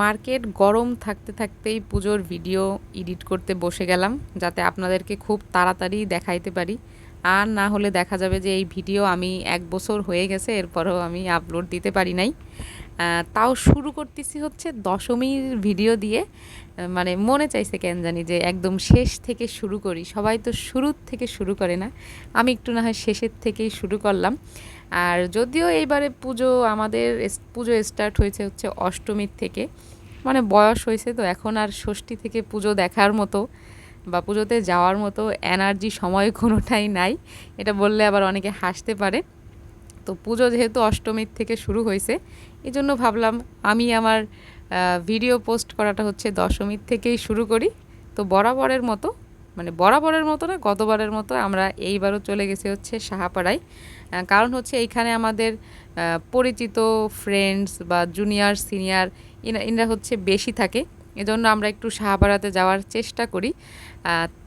Market গরম থাকতে থাকতেই পুজোর ভিডিও এডিট করতে বসে গেলাম, যাতে আপনাদেরকে খুব তাড়াতাড়ি দেখাইতে পারি। আর না হলে দেখা যাবে যে এই ভিডিও আমি এক বছর হয়ে গেছে, এরপরেও আমি আপলোড দিতে পারি নাই। তাও শুরু করতেছি হচ্ছে দশমীর ভিডিও দিয়ে। মানে মনে চাইছে কেন জানি যে একদম শেষ থেকে শুরু করি। সবাই তো শুরুর থেকে শুরু করে না। আমি একটু না হয় শেষের থেকেই শুরু করলাম। আর যদিও এইবারে পুজো আমাদের পুজো স্টার্ট হয়েছে হচ্ছে অষ্টমীর থেকে। মানে বয়স হয়েছে তো, এখন আর ষষ্ঠী থেকে পুজো দেখার মতো। বা পুজোতে যাওয়ার মতো এনার্জি, সময় কোনোটাই নাই। এটা বললে আবার অনেকে হাসতে পারে। তো পুজো যেহেতু অষ্টমীর থেকে শুরু হয়েছে এই জন্য ভাবলাম আমি আমার ভিডিও পোস্ট করাটা হচ্ছে দশমীর থেকেই শুরু করি। তো বরাবরের মতো মানে বরাবরের মতো না, গতবারের মতো আমরা এইবারও চলে গেছি হচ্ছে সাহাপাড়ায়। কারণ হচ্ছে এইখানে আমাদের পরিচিত ফ্রেন্ডস বা জুনিয়র সিনিয়র ইনরা হচ্ছে বেশি থাকে। এজন্য আমরা একটু সাহাপাড়াতে যাওয়ার চেষ্টা করি।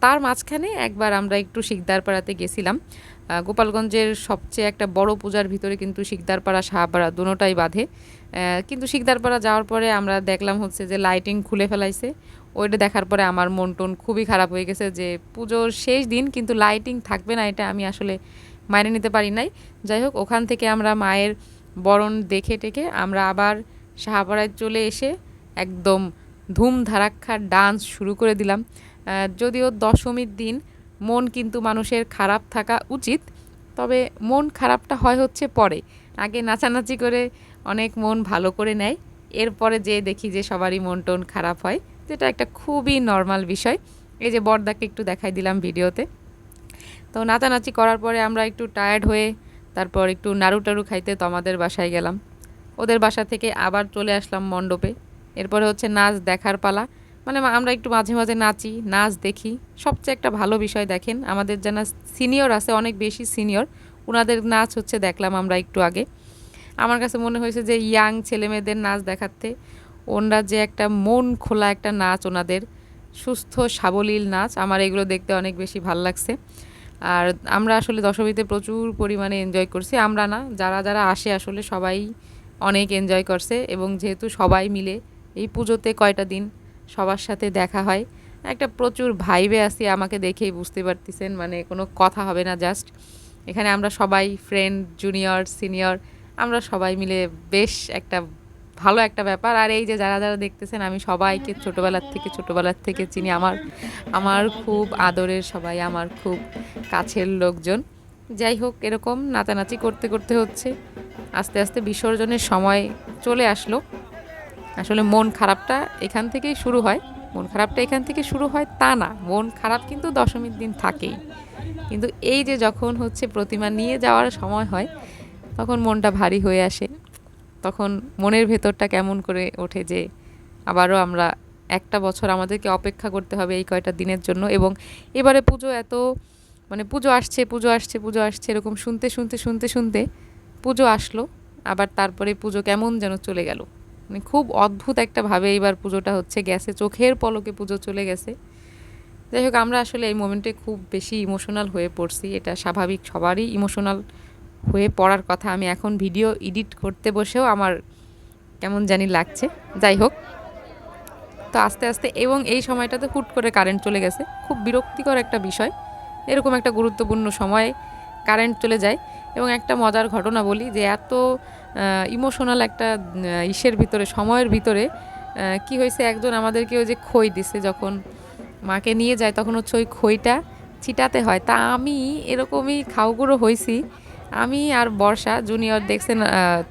তার মাঝখানে একবার আমরা একটু শিকদারপাড়াতে গেছিলাম। গোপালগঞ্জের সবচেয়ে একটা বড় পূজার ভিতরে কিন্তু শিকদারপাড়া সাহাপাড়া দুটোটাই বাঁধে। কিন্তু শিকদারপাড়া যাওয়ার পরে আমরা দেখলাম হচ্ছে যে লাইটিং খুলে ফেলাইছে। ওইটা দেখার পরে আমার মন টন খুবই খারাপ হয়ে গেছে যে পুজোর শেষ দিন কিন্তু লাইটিং থাকবে না, এটা আমি আসলে মাইনে নিতে পারি নাই। যাই হোক, ওখান থেকে আমরা মায়ের বরণ দেখে টেকে আমরা আবার সাহাপাড়ায় চলে এসে একদম ধুম ধারাক্ষার ডান্স শুরু করে দিলাম। যদিও দশমীর দিন মন কিন্তু মানুষের খারাপ থাকা উচিত, তবে মন খারাপটা হয় হচ্ছে পরে। আগে নাচানাচি করে অনেক মন ভালো করে নেয়, এরপরে যে দেখি যে সবারই মন টন খারাপ হয়, যেটা একটা খুবই নর্মাল বিষয়। এই যে বর্দাকে একটু দেখাই দিলাম ভিডিওতে। তো নাচানাচি করার পরে আমরা একটু টায়ার্ড হয়ে তারপর একটু নাড়ু টাড়ু খাইতে তোমাদের বাসায় গেলাম। ওদের বাসা থেকে আবার চলে আসলাম মণ্ডপে। এরপরে হচ্ছে নাচ দেখার পালা। মানে আমরা একটু মাঝে মাঝে নাচি, নাচ দেখি। সবচেয়ে একটা ভালো বিষয় দেখেন, আমাদের যারা সিনিয়র আছে, অনেক বেশি সিনিয়র ওনাদের নাচ হচ্ছে দেখলাম আমরা একটু আগে। আমার কাছে মনে হয়েছে যে ইয়াং ছেলেমেয়েদের নাচ দেখাতে, ওনরা যে একটা মন খোলা একটা নাচ ওনাদের, সুস্থ, সাবলীল নাচ, আমার এগুলো দেখতে অনেক বেশি ভালো লাগছে। আর আমরা আসলে দশমীতে প্রচুর পরিমাণে এনজয় করছি, আমরা না, যারা যারা আসে আসলে সবাই অনেক এনজয় করছে এবং যেহেতু সবাই মিলে এই পুজোতে কয়টা দিন সবার সাথে দেখা হয়। একটা প্রচুর ভাইবে আসি আমাকে দেখেই বুঝতে পারতেছেন মানে কোনো কথা হবে না, জাস্ট। এখানে আমরা সবাই ফ্রেন্ড জুনিয়র সিনিয়র আমরা সবাই মিলে বেশ একটা ভালো একটা ব্যাপার। আর এই যে যারা যারা দেখতেছেন, আমি সবাইকে ছোটোবেলার থেকে ছোটোবেলার থেকে চিনি। আমার আমার খুব আদরের সবাই, আমার খুব কাছের লোকজন। যাই হোক, এরকম নাচানাচি করতে করতে হচ্ছে। আস্তে আস্তে বিসর্জনের সময় চলে আসলো। আসলে মন খারাপটা এখান থেকেই শুরু হয়। মন খারাপটা এখান থেকে শুরু হয় তা না, মন খারাপ কিন্তু দশমীর দিন থাকেই। কিন্তু এই যে যখন হচ্ছে প্রতিমা নিয়ে যাওয়ার সময় হয়, তখন মনটা ভারী হয়ে আসে। তখন মনের ভেতরটা কেমন করে ওঠে যে আবারও আমরা একটা বছর আমাদেরকে অপেক্ষা করতে হবে এই কয়টা দিনের জন্য এবং এবারে পুজো এত মানে পুজো আসছে পুজো আসছে পুজো আসছে এরকম শুনতে শুনতে শুনতে শুনতে পুজো আসলো। আবার তারপরে পুজো কেমন যেন চলে গেল। মানে খুব অদ্ভুত একটা ভাবে এইবার পুজোটা হচ্ছে, গেছে, চোখের পলকে পুজো চলে গেছে। যাই হোক, আমরা আসলে এই মোমেন্টে খুব বেশি ইমোশনাল হয়ে পড়ছি, এটা স্বাভাবিক সবারই ইমোশনাল হয়ে পড়ার কথা। আমি এখন ভিডিও এডিট করতে বসেও আমার কেমন জানি লাগছে। যাই হোক, তো আস্তে আস্তে এবং এই সময়টাতে হুট করে কারেন্ট চলে গেছে। খুব বিরক্তিকর একটা বিষয়। এরকম একটা গুরুত্বপূর্ণ সময়ে কারেন্ট চলে যায়। এবং একটা মজার ঘটনা বলি যে, এত ইমোশনাল একটা ইসের ভিতরে, সময়ের ভিতরে কি হয়েছে? একজন আমাদেরকে ওই যে খই দিছে, যখন মাকে নিয়ে যায়, তখন হচ্ছে ওই খইটা ছিটাতে হয়। তা আমি এরকমই খাওগুঁড়ো হয়েছি আমি আর বর্ষা জুনিয়র দেখছেন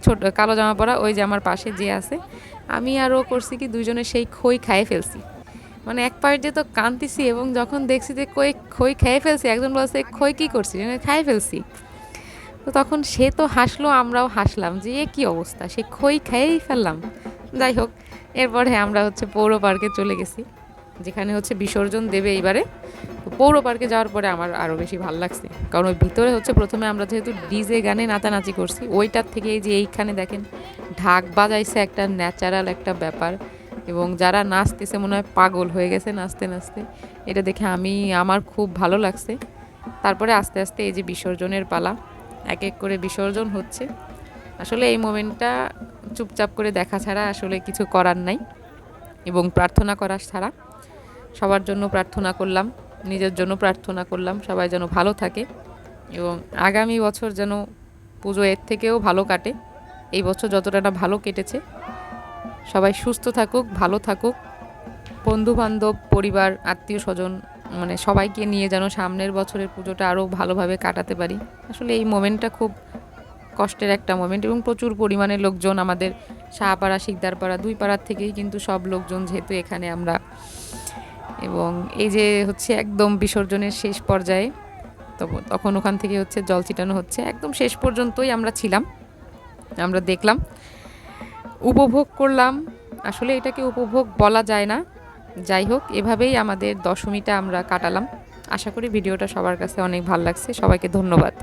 ছোট, কালো জামা পরা, ওই যে আমার পাশে যে আছে, আমি আর ও করছি কি দুজনে সেই খই খাইয়ে ফেলছি। মানে এক পাশ দিয়ে তো কান্দিছি এবং যখন দেখছি যে কই, খই খেয়ে ফেলছি, একজন বলছে, খই কি করছি খাইয়ে ফেলছি। তো তখন সে তো হাসলো, আমরাও হাসলাম যে, এ কী অবস্থা? সে খই খেয়েই ফেললাম। যাই হোক, এরপরে আমরা হচ্ছে পৌর পার্কে চলে গেছি, যেখানে হচ্ছে বিসর্জন দেবে এইবারে। তো পৌর পার্কে যাওয়ার পরে আমার আরও বেশি ভালো লাগছে, কারণ ওই ভিতরে হচ্ছে প্রথমে আমরা যেহেতু ডিজে গানে নাচানাচি করছি, ওইটার থেকে এই যে এইখানে দেখেন, ঢাক বাজাইছে একটা ন্যাচারাল একটা ব্যাপার এবং যারা নাচতেছে মনে হয় পাগল হয়ে গেছে নাচতে নাচতে। এটা দেখে আমি, আমার খুব ভালো লাগছে। তারপরে আস্তে আস্তে এই যে বিসর্জনের পালা এক এক করে বিসর্জন হচ্ছে। আসলে এই মোমেন্টটা চুপচাপ করে দেখা ছাড়া আসলে কিছু করার নাই এবং প্রার্থনা করা ছাড়া। সবার জন্য প্রার্থনা করলাম, নিজের জন্য প্রার্থনা করলাম, সবাই যেন ভালো থাকে এবং আগামী বছর যেন পুজো এর থেকেও ভালো কাটে। এই বছর যতটা না ভালো কেটেছে, সবাই সুস্থ থাকুক, ভালো থাকুক। বন্ধু বান্ধব পরিবার, আত্মীয় স্বজন মানে সবাইকে নিয়ে যেন সামনের বছরের পুজোটা আরও ভালোভাবে কাটাতে পারি। আসলে এই মোমেন্টটা খুব কষ্টের একটা মোমেন্ট এবং প্রচুর পরিমাণে লোকজন আমাদের শাহপাড়া শিকদারপাড়া দুই পাড়ার থেকেই কিন্তু সব লোকজন যেহেতু এখানে আমরা। এবং এই যে হচ্ছে একদম বিসর্জনের শেষ পর্যায়ে তখন ওখান থেকে হচ্ছে জল ছিটানো হচ্ছে। একদম শেষ পর্যন্তই আমরা ছিলাম, আমরা দেখলাম। উপভোগ করলাম। আসলে এটাকে উপভোগ বলা যায় না। যাই হোক, এভাবেই আমাদের দশমীটা আমরা কাটালাম। আশা করি ভিডিওটা সবার কাছে অনেক ভালো লাগছে। সবাইকে ধন্যবাদ।